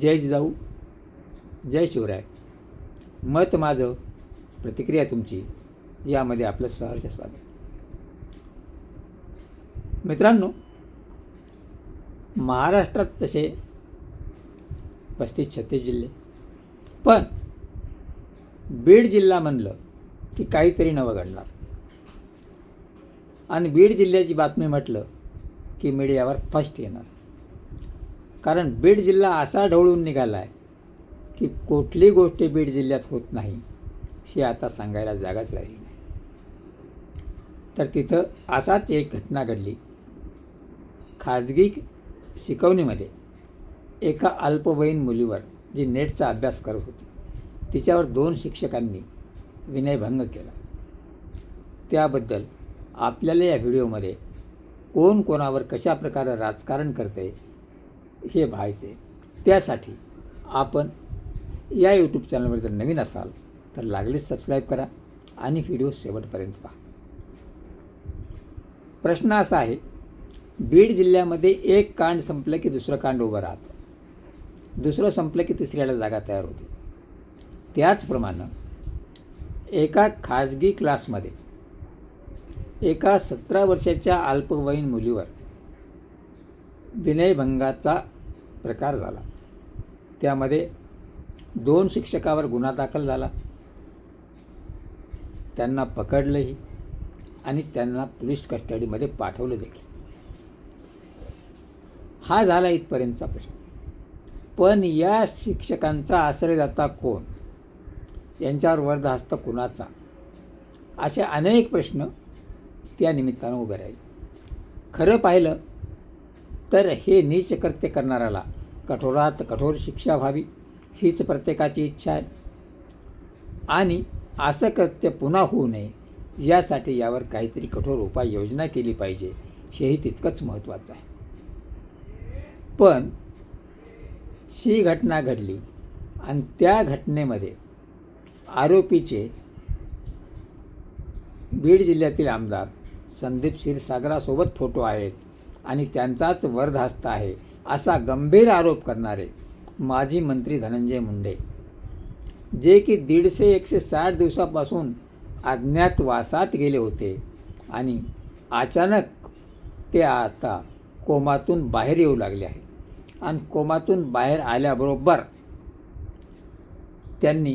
जय जिजाऊ जय शिवराय. मत माझं प्रतिक्रिया तुमची यामध्ये आपलं सहर्ष स्वागत. मित्रांनो महाराष्ट्रात तसे पस्तीस छत्तीस जिल्हे. पण बीड जिल्हा म्हणलं की काहीतरी नवं घडणार. आणि बीड जिल्ह्याची बातमी म्हटलं की मीडियावर फर्स्ट येणार. कारण बीड जिल्हा असा ढवळून निघाला आहे की कुठली गोष्ट बीड जिल्ह्यात होत नाही ही आता सांगायला जागाच राहिली नाही. तर तिथं असाच एक घटना घडली. खाजगी शिकवणीमध्ये एका अल्पवयीन मुलीवर जी नेटचा अभ्यास करत होती तिच्यावर दोन शिक्षकांनी विनयभंग केला. त्याबद्दल आपल्याला या व्हिडिओमध्ये कोण कोणावर कशा प्रकारे राजकारण करते हे व्हायचे. त्यासाठी आपण या यूट्यूब चॅनलवर जर नवीन असाल तर लागलीच सबस्क्राईब करा आणि व्हिडिओ शेवटपर्यंत पहा. प्रश्न असा आहे बीड जिल्ह्यामध्ये एक कांड संपलं की दुसरं कांड उभं राहतं. दुसरं संपलं की तिसऱ्याला जागा तयार होते. त्याचप्रमाणे एका खाजगी क्लासमध्ये एका सतरा वर्षाच्या अल्पवयीन मुलीवर विनयभंगाचा प्रकार झाला. त्यामध्ये दोन शिक्षकावर गुन्हा दाखल झाला. त्यांना पकडलंही आणि त्यांना पोलीस कस्टडीमध्ये पाठवलं देखील. हा झाला इथपर्यंतचा प्रश्न. पण या शिक्षकांचा आश्रयदाता कोण? यांच्यावर वर्धहस्त कुणाचा? असे अनेक प्रश्न त्या निमित्तानं उभे राहील. खरं पाहिलं तर हे नीच कृत्य करणाऱ्याला कठोरात कठोर शिक्षा व्हावी हीच प्रत्येकाची इच्छा आहे. आणि असं कृत्य पुन्हा होऊ नये यासाठी यावर काहीतरी कठोर उपाययोजना केली पाहिजे हेही तितकंच महत्त्वाचं आहे. पण ही घटना घडली आणि त्या घटनेमध्ये आरोपीचे बीड जिल्ह्यातील आमदार संदीप क्षीरसागरासोबत फोटो आहेत. आणि त्यांचाच वरधास्त आहे असा गंभीर आरोप करणारे माजी मंत्री धनंजय मुंडे. जे की दीडशे एकशे साठ दिवसापासून अज्ञातवासात गेले होते आणि अचानक ते आता कोमातून बाहेर येऊ लागले आहे. आणि कोमातून बाहेर आल्याबरोबर त्यांनी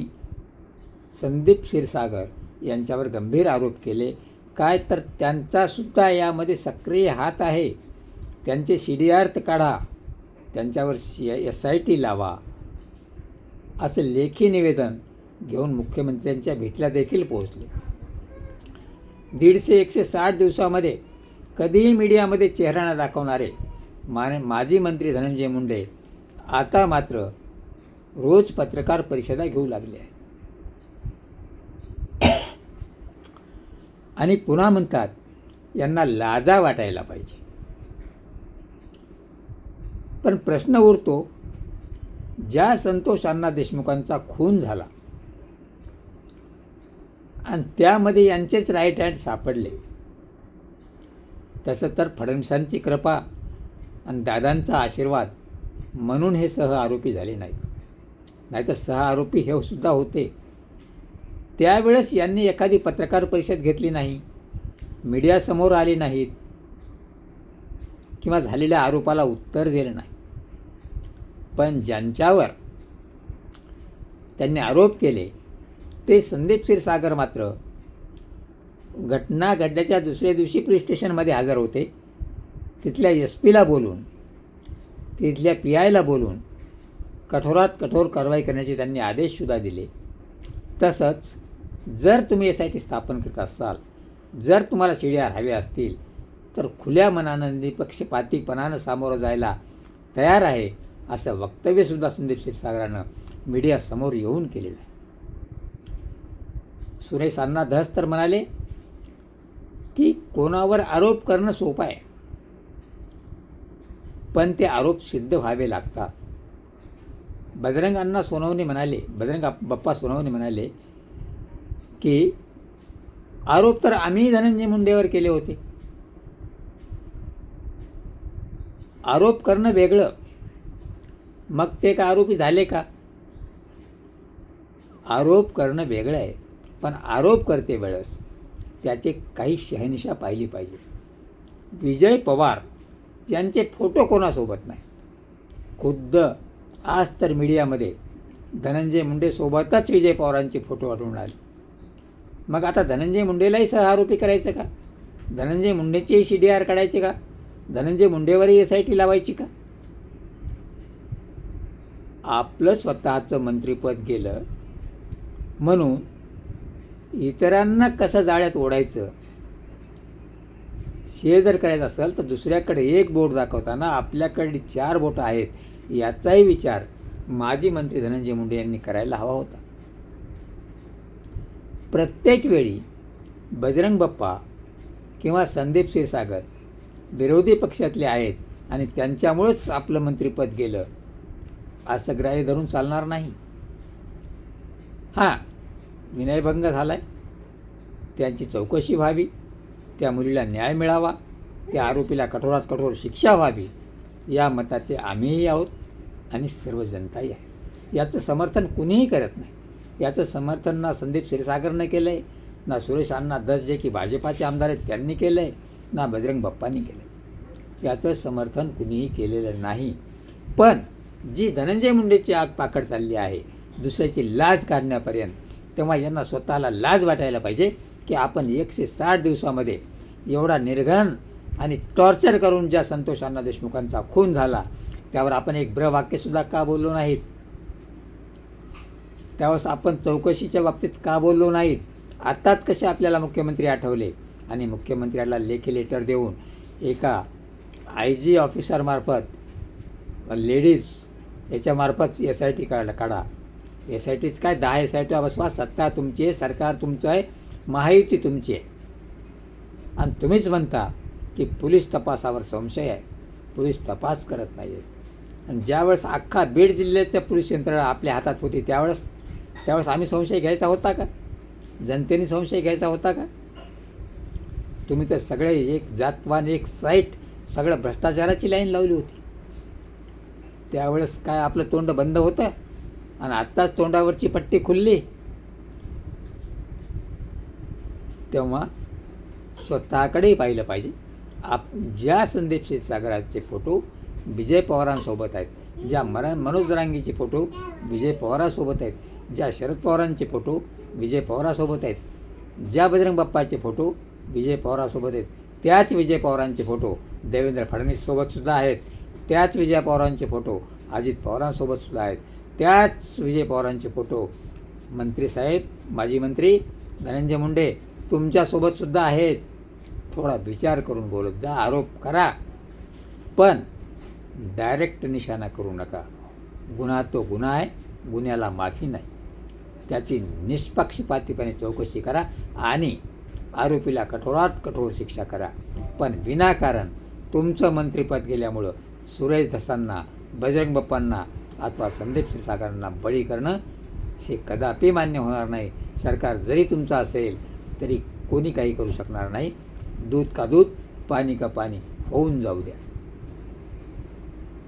संदीप क्षीरसागर यांच्यावर गंभीर आरोप केले. काय तर त्यांचासुद्धा यामध्ये सक्रिय हात आहे त्यांचे सी डी आर काढा त्यांच्यावर सी एस आय टी लावा असं लेखी निवेदन घेऊन मुख्यमंत्र्यांच्या भेटीला देखील पोहोचले. दीडशे एकशे साठ दिवसामध्ये कधीही मीडियामध्ये चेहरा न दाखवणारे मा माजी मंत्री धनंजय मुंडे आता मात्र रोज पत्रकार परिषदा घेऊ लागले आहे आणि पुन्हा म्हणतात यांना लाजा वाटायला पाहिजे. पण प्रश्न उरतो ज्या संतोष अण्णा देशमुखांचा खून झाला आणि त्यामध्ये यांचेच राईट हँड सापडले. तसं तर फडणवीसांची कृपा आणि दादांचा आशीर्वाद म्हणून हे सह आरोपी झाले नाहीत. नाहीतर सह आरोपी हे सुद्धा होते. त्यावेळेस यांनी एखादी पत्रकार परिषद घेतली नाही मीडियासमोर आली नाहीत किंवा झालेल्या आरोपाला उत्तर दिलं नाही. पण ज्यांच्यावर त्यांनी आरोप केले ते संदीप क्षीरसागर मात्र घटना घडल्याच्या दुसऱ्या दिवशी पोलीस स्टेशनमध्ये हजर होते. तिथल्या एस पीला बोलून तिथल्या पी आयला बोलून कठोरात कठोर कारवाई करण्याचे त्यांनी आदेशसुद्धा दिले. तसंच जर तुम्ही एस आय टी स्थापन करत असाल जर तुम्हाला सी डी आर हवे असतील तर खुल्या मनानं निपक्षपातीपणानं सामोरं जायला तयार आहे. असं वक्तव्यसुद्धा संदीप क्षीरसागरानं मीडियासमोर येऊन केलेलं आहे. सुरेश अण्णा धस तर म्हणाले की कोणावर आरोप करणं सोपं आहे. पण ते आरोप सिद्ध व्हावे लागतात. बजरंग अण्णा सोनवणे म्हणाले बजरंग बाप्पा सोनवणे म्हणाले की आरोप तर आम्ही धनंजय मुंडेवर केले होते. आरोप करणं वेगळं. मग ते का आरोपी झाले का? आरोप करणं वेगळं आहे. पण आरोप करते वेळेस त्याचे काही शहनिशा पाहिली पाहिजे. विजय पवार यांचे फोटो कोणासोबत नाही. खुद्द आज तर मीडियामध्ये धनंजय मुंडेसोबतच विजय पवारांचे फोटो आढळून आले. मग आता धनंजय मुंडेलाही सह आरोपी करायचं का? धनंजय मुंडेचेही सी डी आर काढायचे का? धनंजय मुंडेवरही एस आय टी लावायची का? आपलं स्वतःचं मंत्रिपद गेलं म्हणून इतरांना कसं जाळ्यात ओढायचं? शेअर जर करायचं असेल तर दुसऱ्याकडे एक बोट दाखवताना आपल्याकडे चार बोटं आहेत याचाही विचार माजी मंत्री धनंजय मुंडे यांनी करायला हवा होता. प्रत्येक वेळी बजरंग बाप्पा किंवा संदीप क्षीरसागर विरोधी पक्षातले आहेत आणि त्यांच्यामुळेच आपलं मंत्रिपद गेलं. असं ग्राह्य धरून चालणार नाही. हां विनयभंग झाला आहे त्यांची चौकशी व्हावी. त्या मुलीला न्याय मिळावा. त्या आरोपीला कठोरात कठोर शिक्षा व्हावी. या मताचे आम्हीही आहोत आणि सर्व जनताही आहे. याचं समर्थन कुणीही करत नाही. याचं समर्थन ना संदीप क्षीरसागरनं केलं आहे ना सुरेश अण्णा दस जे की भाजपाचे आमदार आहेत त्यांनी केलं आहे ना बजरंग बाप्पांनी केलं आहे याचं समर्थन कुणीही केलेलं नाही. पण जी धनंजय मुंडेची आग पाकड चालली आहे दुसऱ्याची लाज काढण्यापर्यंत तेव्हा यांना स्वतःला लाज वाटायला पाहिजे की आपण एकशे साठ दिवसामध्ये एवढा निर्घन आणि टॉर्चर करून ज्या संतोष अण्णा देशमुखांचा खून झाला त्यावर आपण एक ब्रवाक्यसुद्धा का बोललो नाहीत? त्यावेळेस आपण चौकशीच्या बाबतीत का बोललो नाहीत? आत्ताच कसे आपल्याला मुख्यमंत्री आठवले? आणि मुख्यमंत्र्याला लेखी लेटर देऊन एका आय जी ऑफिसरमार्फत लेडीज याच्यामार्फत एस आय टी काढला काढा. एस आय टीच काय? दहा एस आय टी बसवा. सत्ता तुमची आहे सरकार तुमचं आहे महायुती तुमची आहे. आणि तुम्हीच म्हणता की पोलीस तपासावर संशय आहे. पोलीस तपास करत नाही आहेत आणि ज्यावेळेस अख्खा बीड जिल्ह्याच्या पोलीस यंत्रणा आपल्या हातात होती त्यावेळेस त्यावेळेस आम्ही संशय घ्यायचा होता का? जनतेने संशय घ्यायचा होता का? तुम्ही तर सगळे एक जातवान एक साईट सगळं भ्रष्टाचाराची लाईन लावली होती. त्यावेळेस काय आपलं तोंड बंद होतं? आणि आत्ताच तोंडावरची पट्टी खुलली. तेव्हा स्वतःकडेही पाहिलं पाहिजे. आप ज्या संदीप क्षीरसागराचे फोटो विजय पवारांसोबत आहेत ज्या मरा मनोज रांगीचे फोटो विजय पवारांसोबत आहेत ज्या शरद पवारांचे फोटो विजय पवारांसोबत आहेत ज्या बजरंग बाप्पाचे फोटो विजय पवारासोबत आहेत त्याच विजय पवारांचे फोटो देवेंद्र फडणवीससोबतसुद्धा आहेत. त्याच विजय पवारांचे फोटो. अजित पवारांसोबतसुद्धा आहेत. त्याच विजय पवारांचे फोटो. मंत्री साहेब माजी मंत्री धनंजय मुंडे तुमच्यासोबतसुद्धा आहेत. थोडा विचार करून बोलत जा आरोप करा. पण डायरेक्ट निशाणा करू नका. गुन्हा तो गुन्हा आहे गुन्ह्याला माफी नाही. त्याची निष्पक्षपातीपणे चौकशी करा आणि आरोपीला कठोरात कठोर शिक्षा करा. पण विनाकारण तुमचं मंत्रिपद गेल्यामुळं सुरेश धसांना बजरंग बाप्पांना अथवा संदीप क्षीरसागरांना बळी करणं हे कदापि मान्य होणार नाही. सरकार जरी तुमचं असेल तरी कोणी काही करू शकणार नाही. दूध का दूध पाणी का पाणी होऊन जाऊ द्या.